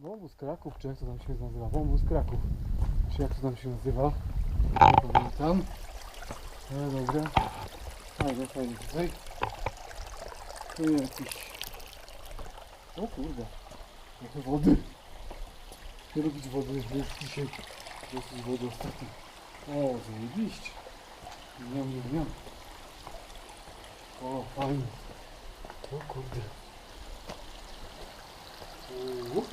Wąwóz Kraków, czy jak to tam się nazywa? Wąwóz Kraków. Czy jak to tam się nazywa? Nie pamiętam. Ale dobra. Fajnie, fajnie tutaj. Tu jakiś... O kurde. Trochę wody. Nie lubić wody, jest dzisiaj dosyć wody ostatnio. O, zajebiście. Miam, miam, miam. O, fajnie. O kurde. Uuu.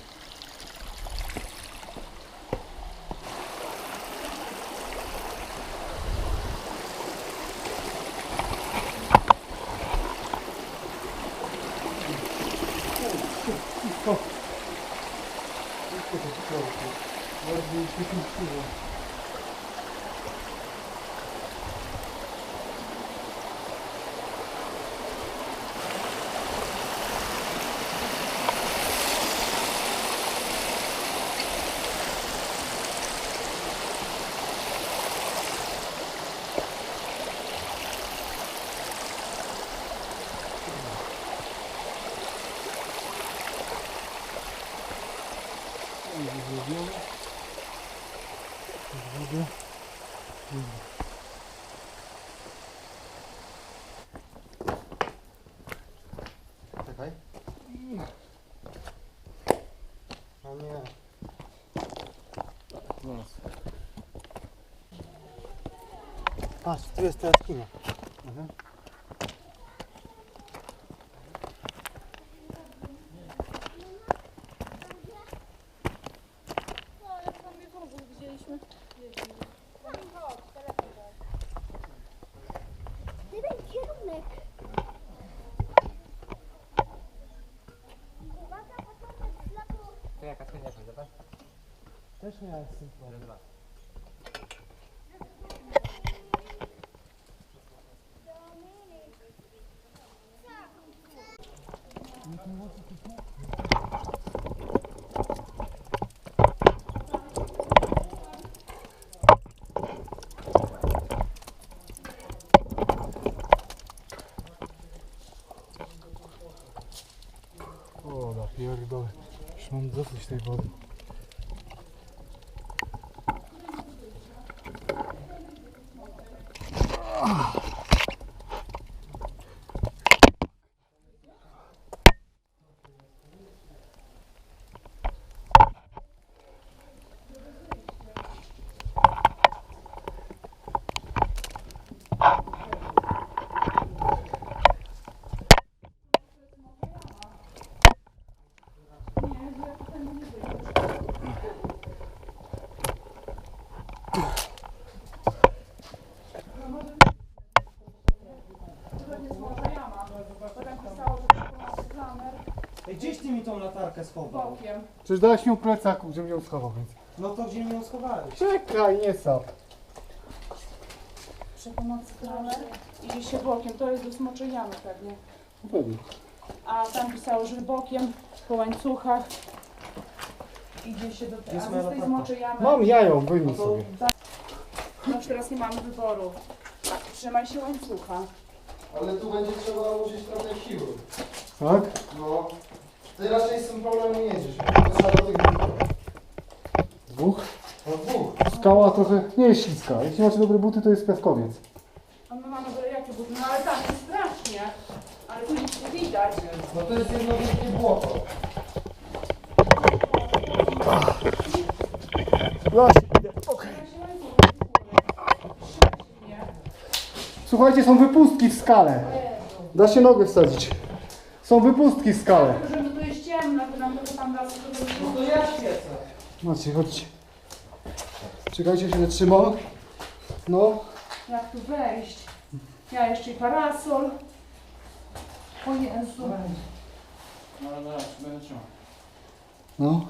Patrz, tu jest ta jaskinia. Mhm. Jaka skrzynia się zobacz? Też miałem z tym problem. Dwa. O, napierdolę. Już mam dosyć tej wody. Ej, gdzieś ty mi latarkę schował? bokiem. Przecież dałeś mi plecaku, żebym ją schował, więc... No to gdzie mi ją schowałeś? Czekaj, nie sap. Przy pomocy kamer idzie się bokiem. To jest do smoczej jamy pewnie. No pewnie. A tam pisało, że bokiem, po łańcuchach. Idzie się do tej, Jest a moja z tej latarka. smoczej jamy. Mam jają, No wyjmij to sobie. No już teraz nie mamy wyboru. Trzymaj się łańcucha. Ale tu będzie trzeba użyć trochę siły. Tak? No. Ty raczej z tym problemem nie jedziesz. To trzeba do tych dwóch. Dwóch. No dwóch. Skała trochę nie jest śliska. Jeśli macie dobre buty, to jest piaskowiec. A my mamy byle jakie buty. No ale tak, jest strasznie. Ale tu nic nie widać. No to jest jedno wielkie błoto. Właśnie, idę. Okej. Słuchajcie, są wypustki w skale. Da się nogę wsadzić. Są wypustki w skale. Tylko, że no to jest ciemno, to nam tylko tam da sobie No to ja świecę. Macie, chodźcie. Czekajcie, się zatrzyma. No. Jak tu wejść? Ja jeszcze i parasol. O Jezu. No dobra, będę. No.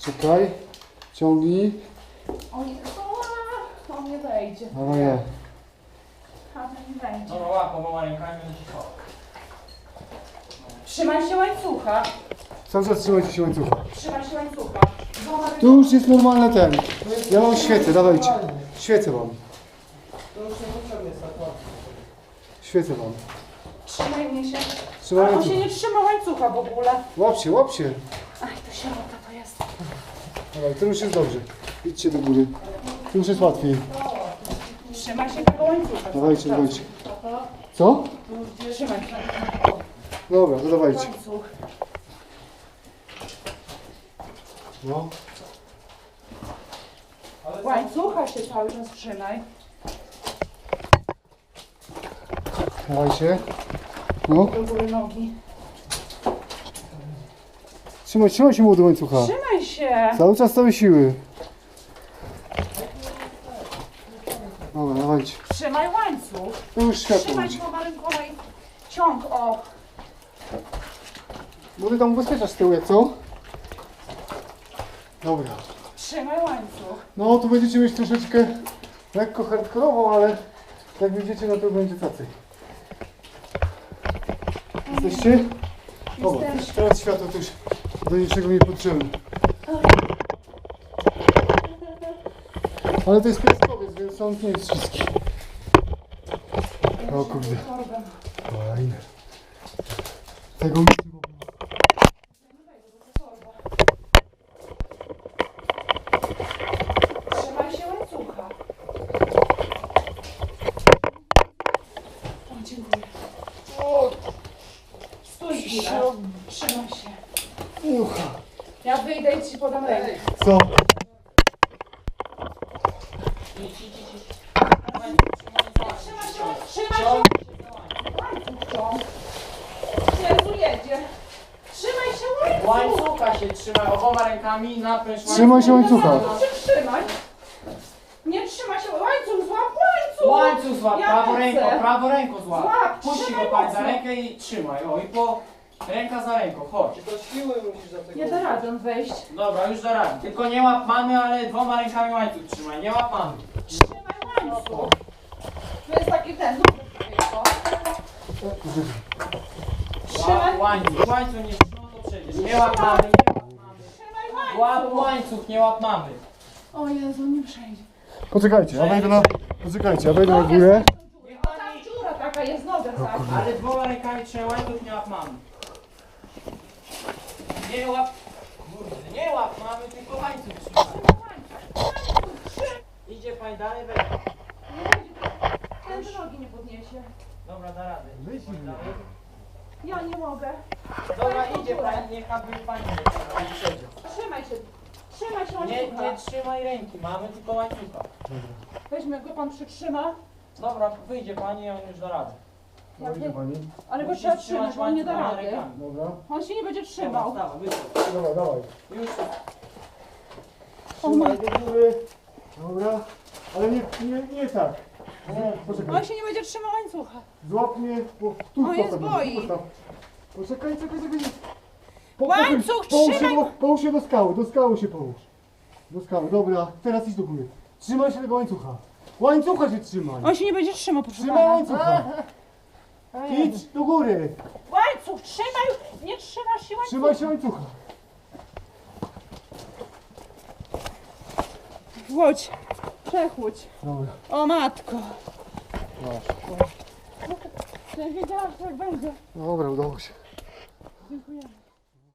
Czekaj. Ciągnij. O Jezu. On nie wejdzie. Ale nie. A ten nie wejdzie. Dobra, rękami. Trzymaj się łańcucha. Cały czas trzymajcie się łańcucha. Trzymaj się łańcucha. Tu już jest normalne ten. Ja mam świecę, dawajcie. Świecę mam. To już nie potrzebny jest łatwo. Świecę mam. Trzymaj mnie się. Trzymaj Ale on się nie trzyma łańcucha w ogóle. Łap się, łap się. Aj, to sierota to jest. Dobra, to już jest dobrze. Idźcie do góry. To już jest łatwiej. Trzymaj się tego łańcucha. Dawajcie, dawajcie. Co? Trzymaj się. Dobra, to dawajcie. Łańcuch. No. Łańcucha się cały czas trzymaj. Dawajcie. No. Do góry nogi. Trzymaj, trzymaj się młody łańcucha. Trzymaj się. Cały czas całe siły. Dobra, dawajcie. Trzymaj łańcuch. Już światło Trzymaj dwoma rękoma i ciąg o. Młody tam ubezpieczasz z tyłu, jak co? Dobra. Trzymaj łańcuch. No, tu będziecie mieć troszeczkę lekko hardkorową, ale jak widzicie, no to będzie tacy. Jesteście? Dobra, Jestem. teraz światło też do niczego nie potrzebne. Ale to jest piaskowiec, więc on nie jest wszystki. O kurde, fajne. Tego mi nie było. Trzymaj się łańcucha. O, dziękuję. Stój chwilę. Trzymaj się. Ucha. Ja wyjdę i ci podam rękę. Co? Trzymaj się, trzymaj się. Łańcuch. Jezu, jedzie. Trzymaj się łańcuch. Łańcucha się trzymaj oboma rękami, napręż Trzymaj się łańcucha. Przytrzymaj. Nie trzymaj się. Łańcuch, złap łańcuch. Łańcuch złap, Ja prawo ręką, prawo ręką złap. Złap, Puść trzymaj go pań za rękę i trzymaj. O i po ręka za ręką, chodź. To siły musisz za tego. Nie da rady wejść. Dobra, już da rady. Tylko nie łap mamy, ale dwoma rękami łańcuch trzymaj, nie łap mamy. Trzymaj łańcuch. To jest taki ten. no, Trzymaj, Łap łańcuch, łańcuch nie no to przecież. Nie łap mamy, nie łap mamy. trzymaj Łap łańcuch. łańcuch, nie łap mamy. O Jezu, nie przejdzie. Poczekajcie, ja wejdę na... Poczekajcie, ja wejdę na górę. Tam dziura taka jest, nogę tak. Ale dwoma rękami trzymaj łańcuch, nie łap mamy. Nie łap... Kurde, nie łap mamy, tylko łańcuch. Idzie pani dalej, weź. Ten do nogi nie podniesie. Dobra, da radę. Pani dalej. Ja nie mogę. Dobra, idzie pani, niech aby pani nie pani przejdzie. Trzymaj się. Trzymaj się Nie, łańcucha. nie trzymaj ręki, mamy tylko łańcucha. Weźmy go pan przytrzyma. Dobra, wyjdzie pani, on już da radę. Pani. Ale go trzeba trzymać, bo on nie da rady. Dobra. On się nie będzie trzymał. wstawaj, wyjdź. Dawaj, dawaj. Już. Trzymaj do góry. Dobra. Ale nie, nie, nie tak. Nie, poczekaj. On się nie będzie trzymał łańcucha. Złap mnie, bo tu On jest boi. Poczekaj, czekaj, czekaj. Po, Łańcuch, połóż się, trzymaj do, połóż się do skały, do skały się połóż. Do skały, dobra. Teraz idź do góry. Trzymaj się tego łańcucha. Łańcucha się trzymaj. On się nie będzie trzymał, proszę Trzymaj łańcucha. Idź do góry. Łańcuch, trzymaj! Nie trzymasz się łańcucha. Trzymaj się łańcucha. Łódź. Przechłódź. Dobra. O matko. Masz. Ja wiedziałam, że tak będzie. Dobra, udało się. Dziękuję.